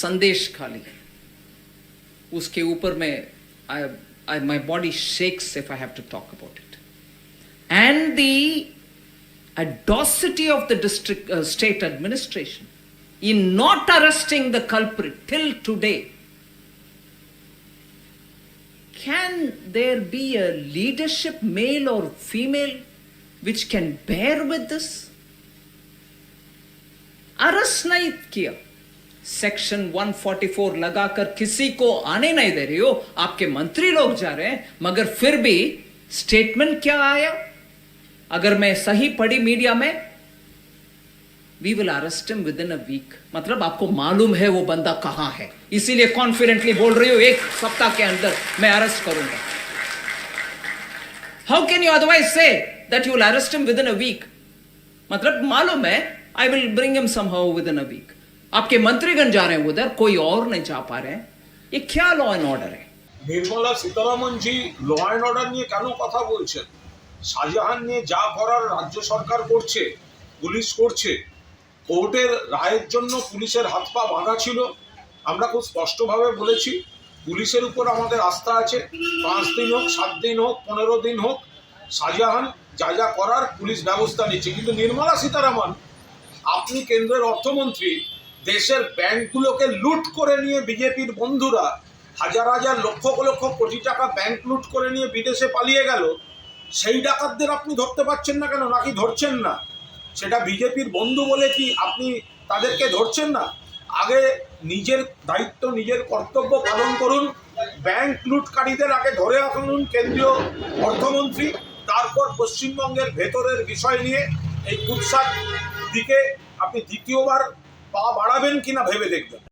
संदेश खाली उसके ऊपर में I I my body shakes if I have to talk about it and the audacity of the district uh, state administration in not arresting the culprit till today can there be a leadership male or female which can bear with this arrest नहीं किया section 144 लगाकर किसी को आने नहीं दे रही हो। आपके मंत्री लोग जा रहे हैं, मगर फिर भी स्टेटमेंट क्या आया? अगर मैं सही पढ़ी मीडिया में we will arrest him within a week मतलब आपको मालूम है वो बंदा कहाँ है। इसीलिए कॉन्फिडेंटली बोल रही हूँ, एक सप्ताह के अंदर मैं अरेस्ट करूँगा। How can you otherwise say that you will arrest him within a week मतलब मालूम है I will bring him somehow within a week आपके मंत्रीगण जा रहे हैं उधर कोई और नहीं जा पा रहे हैं ये क्या लॉ एंड ऑर्डर है নির্মলা সীতারামনজি ল অ্যান্ড অর্ডার নিয়ে কেন কথা বলছেন শাহজাহান নিয়ে যা করার রাজ্য সরকার করছে পুলিশ করছে কোর্টের রায়ের জন্য পুলিশের হাত পা বাঁধা ছিল আমরা খুব স্পষ্টভাবে বলেছি পুলিশের উপর আমাদের আস্থা আছে পাঁচ দিন হোক সাত দিন হোক পনেরো দিন হোক শাহজাহান যা যা করার পুলিশ ব্যবস্থা নিচ্ছে কিন্তু নির্মলা সীতারামন আপনি কেন্দ্রের অর্থমন্ত্রী দেশের ব্যাংকগুলোকে লুট করে নিয়ে বিজেপির বন্ধুরা হাজার হাজার লক্ষ লক্ষ কোটি টাকা ব্যাংক লুট করে নিয়ে বিদেশে পালিয়ে গেল, সেই ডাকাতদের আপনি ধরতে পারছেন না কেন? নাকি ধরছেন না? সেটা বিজেপির বন্ধু বলে কি আপনি তাদেরকে ধরছেন না? আগে নিজের দায়িত্ব, নিজের কর্তব্য পালন করুন। ব্যাংক লুটকারীদের আগে ধরে আনুন কেন্দ্রীয় অর্থমন্ত্রী। তারপর পশ্চিমবঙ্গের ভেতরের বিষয় নিয়ে এই কুৎসার দিকে আপনি দ্বিতীয়বার পা বাড়াবেন কিনা ভেবে দেখবেন।